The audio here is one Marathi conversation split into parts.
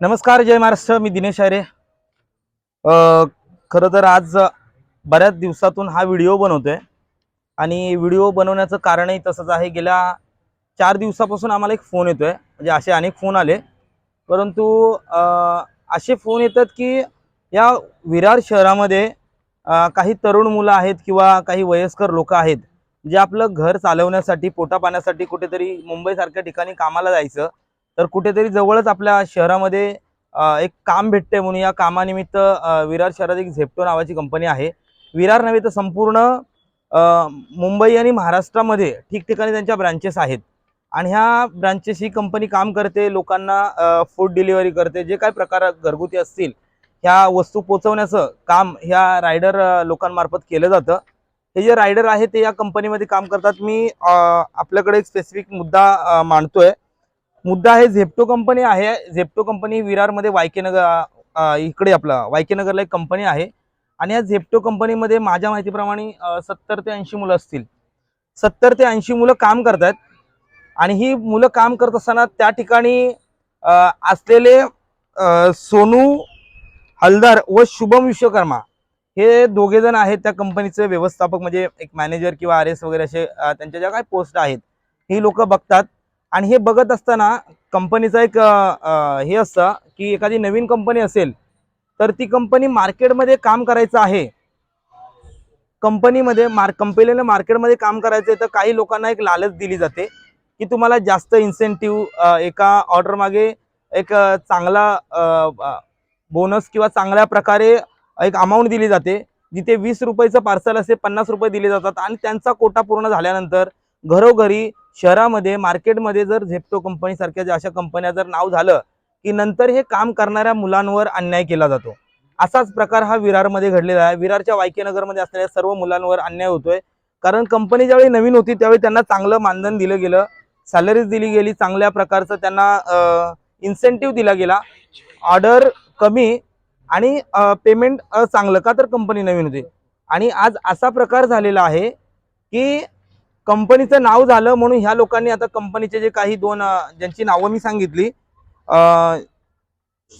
नमस्कार जय महाराष्ट्र. मी दिनेश आरे खरं तर आज बऱ्याच दिवसातून हा व्हिडिओ बनवतोय. आणि व्हिडिओ बनवण्याचं कारणही तसंच आहे. गेल्या चार दिवसापासून आम्हाला एक फोन येतोय. म्हणजे असे अनेक फोन आले. परंतु असे फोन येतात की या विरार शहरामध्ये काही तरुण मुलं आहेत किंवा काही वयस्कर लोक आहेत जे आपलं घर चालवण्यासाठी पोटापाण्यासाठी कुठेतरी मुंबईसारख्या ठिकाणी कामाला जायचं. तर कुठेतरी जवळच आपल्या शहरामध्ये एक काम भेटते म्हणून या कामानिमित्त विरार शहरात एक झेप्टो नावाची कंपनी आहे. विरार नव्हे तर संपूर्ण मुंबई आणि महाराष्ट्रामध्ये ठिकठिकाणी त्यांच्या ब्रँचेस आहेत. आणि ह्या ब्रांचेस ही कंपनी काम करते लोकांना फूड डिलिव्हरी करते जे काय प्रकार घरगुती असतील ह्या वस्तू पोचवण्याचं काम ह्या रायडर लोकांमार्फत केलं जातं. हे जे रायडर आहे ते या कंपनीमध्ये काम करतात. मी आपल्याकडे एक स्पेसिफिक मुद्दा मांडतोय. मुद्दा आहे झेप्टो कंपनी आहे. झेप्टो कंपनी विरारमध्ये वायकेनगर इकडे आपलं वायकेनगरला एक कंपनी आहे. आणि या झेप्टो कंपनीमध्ये माझ्या माहितीप्रमाणे सत्तर ते ऐंशी मुलं असतील. सत्तर ते ऐंशी मुलं काम करतात आणि ही मुलं काम करत असताना त्या ठिकाणी असलेले सोनू हलदार व शुभम विश्वकर्मा हे दोघे जण आहेत त्या कंपनीचे व्यवस्थापक म्हणजे एक मॅनेजर किंवा आर एस वगैरे असे त्यांच्या ज्या काही पोस्ट आहेत ही लोक बघतात. आणि हे बघत असताना कंपनीचं एक हे असतं की एखादी नवीन कंपनी असेल तर ती कंपनी मार्केटमध्ये काम करायचं आहे. कंपनीमध्ये मार कंपनीला मार्केटमध्ये काम करायचं आहे तर काही लोकांना एक लालच दिली जाते की तुम्हाला जास्त इन्सेंटिव्ह एका ऑर्डर मागे एक चांगला बोनस किंवा चांगल्या प्रकारे एक अमाऊंट दिली जाते जिथे वीस रुपयाचं पार्सल असे पन्नास रुपये दिले जातात आणि त्यांचा कोटा पूर्ण झाल्यानंतर घरोघरी शहरामध्ये मार्केटमध्ये जर झेप्टो कंपनीसारख्या ज्या अशा कंपन्या जर नाव झालं की नंतर हे काम करणाऱ्या मुलांवर अन्याय केला जातो. असाच प्रकार हा विरारमध्ये घडलेला आहे. विरारच्या वायकेनगरमध्ये असलेल्या सर्व मुलांवर अन्याय होतोय. कारण कंपनी ज्यावेळी नवीन होती त्यावेळी त्यांना चांगलं मानधन दिलं गेलं. सॅलरीज दिली गेली चांगल्या प्रकारचं त्यांना इन्सेंटिव्ह दिला गेला. ऑर्डर कमी आणि पेमेंट चांगलं. का तर कंपनी नवीन होती. आणि आज असा प्रकार झालेला आहे की कंपनीचं नाव झालं म्हणून ह्या लोकांनी आता कंपनीचे जे काही दोन ज्यांची नावं मी सांगितली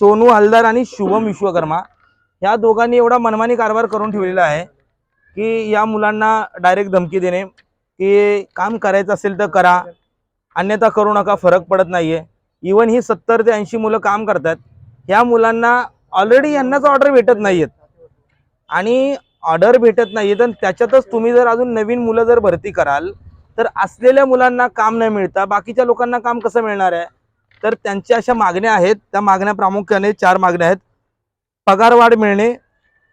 सोनू हलदार आणि शुभम विश्वकर्मा ह्या दोघांनी एवढा मनमानी कारभार करून ठेवलेला आहे की या मुलांना डायरेक्ट धमकी देणे की काम करायचं असेल तर करा अन्यथा करू नका फरक पडत नाहीये. इवन ही सत्तर ते ऐंशी मुलं काम करतात ह्या मुलांना ऑलरेडी यांनाच ऑर्डर भेटत नाहीयेत. आणि ऑर्डर भेटत नाहीये तर त्याच्यातच तुम्ही जर अजून नवीन मुलं जर भरती कराल तर असलेल्या मुलांना काम नाही मिळता बाकीच्या लोकांना काम कसं मिळणार आहे? तर त्यांच्या अशा मागण्या आहेत. त्या मागण्या प्रामुख्याने चार मागण्या आहेत. पगारवाढ मिळणे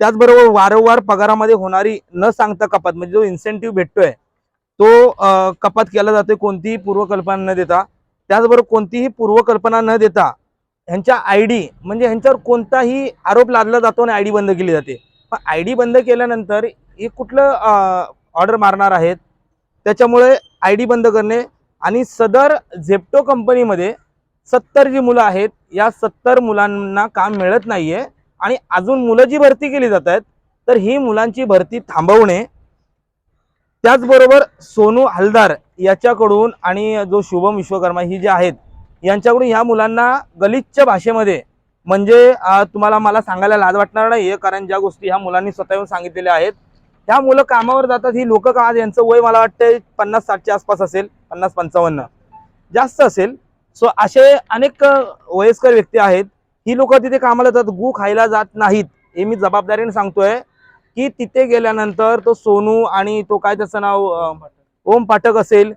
त्याचबरोबर वारंवार पगारामध्ये होणारी न सांगता कपात म्हणजे जो इन्सेंटिव्ह भेटतोय तो कपात केला जातोय कोणतीही पूर्वकल्पना न देता. त्याचबरोबर कोणतीही पूर्वकल्पना न देता ह्यांच्या आय डी म्हणजे ह्यांच्यावर कोणताही आरोप लादला जातो आणि आय डी बंद केली जाते. पण आय डी बंद केल्यानंतर हे कुठलं ऑर्डर मारणार आहेत? त्याच्यामुळे आय डी बंद करणे आणि सदर झेप्टो कंपनीमध्ये सत्तर जी मुलं आहेत. या सत्तर मुलांना काम मिळत नाही आहे आणि अजून मुलं जी भरती केली जात आहेत तर ही मुलांची भरती थांबवणे. त्याचबरोबर सोनू हलदार याच्याकडून आणि जो शुभम विश्वकर्मा ही जे आहेत यांच्याकडून ह्या मुलांना गलिच्छ भाषेमध्ये म्हणजे तुम्हाला मला सांगायला लाज वाटणार नाहीये कारण ज्या गोष्टी ह्या मुलांनी स्वतः येऊन सांगितलेल्या आहेत. ह्या मुलं कामावर जातात ही लोक का आज यांचं वय मला वाटतं पन्नास साठच्या आसपास असेल पन्नास पंचावन्न. जास्त असेल. सो असे अनेक वयस्कर व्यक्ती आहेत. ही लोक तिथे कामाला जातात गू खायला जात नाहीत. हे मी जबाबदारीने सांगतोय की तिथे गेल्यानंतर तो सोनू आणि तो काय त्याचं नाव ओम पाठक असेल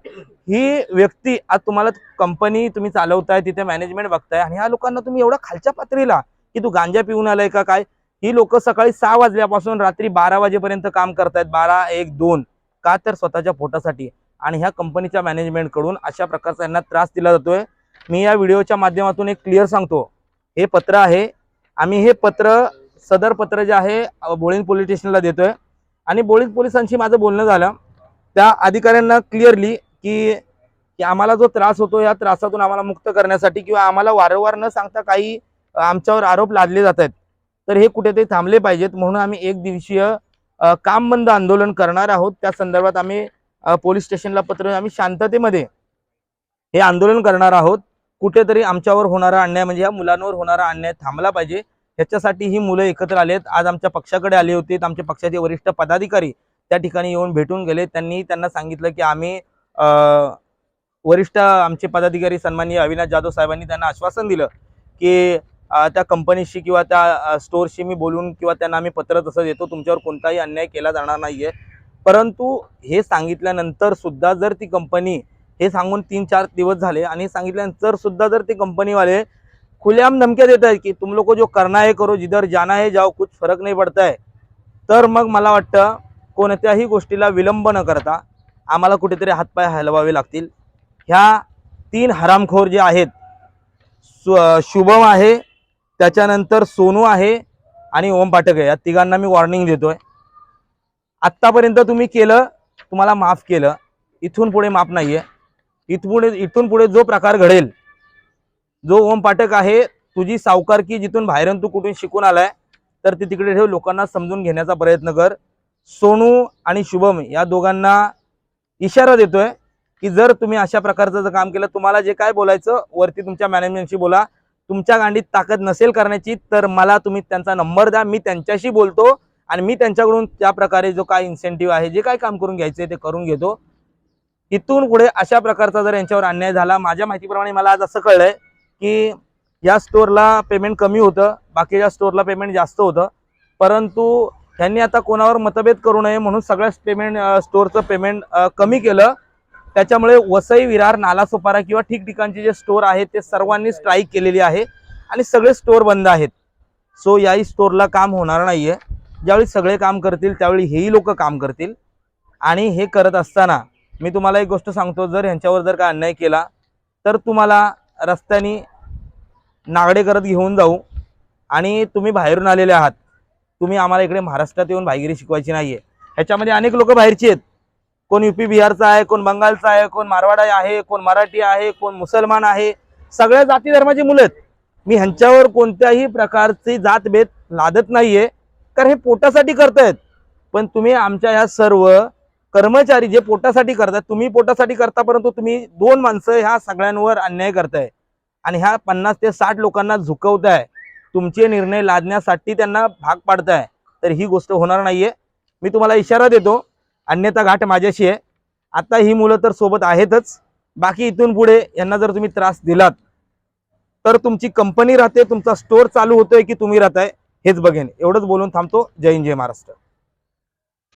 ही व्यक्ती आज तुम्हाला कंपनी तुम्ही चालवताय तिथे मॅनेजमेंट बघताय आणि ह्या लोकांना तुम्ही एवढा खालच्या पातळीला की तू गांजा पिऊन आलाय का काय? ही लोक सकाळी सहा वाजल्यापासून रात्री बारा वाजेपर्यंत काम करतायत. बारा एक दोन. का तर स्वतःच्या पोटासाठी. आणि ह्या कंपनीच्या मॅनेजमेंटकडून अशा प्रकारचा यांना त्रास दिला जातोय. मी या व्हिडिओच्या माध्यमातून एक क्लिअर सांगतो. हे पत्र आहे. आम्ही हे पत्र सदर पत्र जे आहे अ, बोळीन पोलीस स्टेशनला देतोय. आणि बोळीन पोलिसांशी माझं बोलणं झालं. त्या अधिकाऱ्यांना क्लिअरली की की आम्हाला जो त्रास होतो या त्रासातून आम्हाला मुक्त करण्यासाठी किंवा आम्हाला वारंवार न सांगता काही आमच्यावर आरोप लादले जात आहेत. तर हे कुठेतरी थांबले पाहिजेत. म्हणून आम्ही एक दिवसीय काम बंद आंदोलन करणार आहोत. त्या संदर्भात आम्ही पोलीस स्टेशनला पत्र आम्ही शांततेमध्ये हे आंदोलन करणार आहोत. कुठेतरी आमच्यावर होणारा अन्याय म्हणजे या मुलांवर होणारा अन्याय थांबला पाहिजे. ह्याच्यासाठी ही मुलं एकत्र आलेत. आज आमच्या पक्षाकडे आले होते. आमच्या पक्षाचे वरिष्ठ पदाधिकारी त्या ठिकाणी येऊन भेटून गेले. त्यांनी त्यांना सांगितलं की आम्ही वरिष्ठ आमचे पदाधिकारी सन्माननीय अविनाश जाधव साहेबांनी त्यांना आश्वासन दिलं की त्या कंपनीशी किंवा त्या स्टोरशी स्टोअरशी मी बोलून किंवा त्यांना आम्ही पत्र तसं देतो तुमच्यावर कोणताही अन्याय केला जाणार नाहीये. परंतु हे सांगितल्यानंतर सुद्धा जर ती कंपनी हे सांगून तीन चार दिवस झाले आणि सांगितल्यानंतर सुद्धा जर ते कंपनीवाले खुलेआम धमक्या देत आहेत की तुम लोक जो करना है करो जिधर जाना है जाओ कुछ फरक नाही पडत आहे तर मग मला वाटतं कोणत्याही गोष्टीला विलंब न करता आम्हाला कुठेतरी हातपाय हलवावे लागतील. ह्या तीन हरामखोर जे आहेत शुभम आहे त्याच्यानंतर सोनू आहे आणि ओम पाठक आहे. या तिघांना मी वॉर्निंग देतोय. आत्तापर्यंत तुम्ही केलं तुम्हाला माफ केलं. इथून पुढे माफ नाही आहे इथपुढे इथून पुढे जो प्रकार घडेल जो ओम पाठक आहे तुझी सावकारकी जिथून बाहेरून तू कुठून शिकून आलाय तर ती तिकडे ठेव. लोकांना समजून घेण्याचा प्रयत्न कर. सोनू आणि शुभम या दोघांना इशारा देतोय की जर तुम्ही अशा प्रकारचं जर काम केलं तुम्हाला जे काय बोलायचं वरती तुमच्या मॅनेजमेंटशी बोला. तुमच्या गांडीत ताकद नसेल करण्याची तर मला तुम्ही त्यांचा नंबर द्या. मी त्यांच्याशी बोलतो आणि मी त्यांच्याकडून त्या प्रकारे जो काय इन्सेंटिव्ह आहे जे काय काम करून घ्यायचे ते करून घेतो. इथून पुढे अशा प्रकारचा जर यांच्यावर अन्याय झाला माझ्या माहितीप्रमाणे मला आज असं कळलंय की या स्टोअरला पेमेंट कमी होतं बाकीच्या स्टोअरला पेमेंट जास्त होतं. परंतु त्यांनी आता कोणावर मतभेद करू नये म्हणून सगळ्या पेमेंट स्टोअरचं पेमेंट कमी केलं. त्याच्यामुळे वसई विरार नालासोपारा किंवा ठिकठिकाणचे जे स्टोअर आहेत ते सर्वांनी स्ट्राईक केलेली आहे आणि सगळे स्टोअर बंद आहेत. सो याही स्टोअरला काम होणार नाहीये. ज्यावेळी सगळे काम करतील त्यावेळी हेही लोक काम करतील. आणि हे करत असताना मी तुम्हाला एक गोष्ट सांगतो जर ह्यांच्यावर जर का अन्याय केला तर तुम्हाला रस्त्याने नागडे करत घेऊन जाऊ. आणि तुम्ही बाहेरून आलेले आहात. तुम्ही आम्हाला इकडे महाराष्ट्रात येऊन भाईगिरी शिकवायची नाहीये. ह्याच्यामध्ये अनेक लोक बाहेरची आहेत. कोण युपी बिहारचा आहे कोण बंगालचा आहे कोण मारवाडा आहे कोण मराठी आहे कोण मुसलमान आहे. सगळ्या जाती धर्माची मुलं आहेत. मी ह्यांच्यावर कोणत्याही प्रकारची जातभेद लादत नाहीये. कारण हे पोटासाठी करतायत. पण तुम्ही आमच्या ह्या सर्व कर्मचारी जे पोटासाठी करतात तुम्ही पोटासाठी करता परंतु तुम्ही दोन माणसं ह्या सगळ्यांवर अन्याय करताय. आणि ह्या पन्नास ते साठ लोकांना झुकवताय. तुमचे निर्णय लादण्यासाठी त्यांना भाग पाडताय. तर ही गोष्ट होणार नाहीये. मी तुम्हाला इशारा देतो. अन्यथा घाट माझ्याशी आहे. आता ही मुलं तर सोबत आहेतच. बाकी इथून पुढे यांना जर तुम्ही त्रास दिलात तर तुमची कंपनी राहते तुमचा स्टोअर चालू होतोय की तुम्ही राहताय हेच बघेन. एवढंच बोलून थांबतो. जय हिंद जय महाराष्ट्र.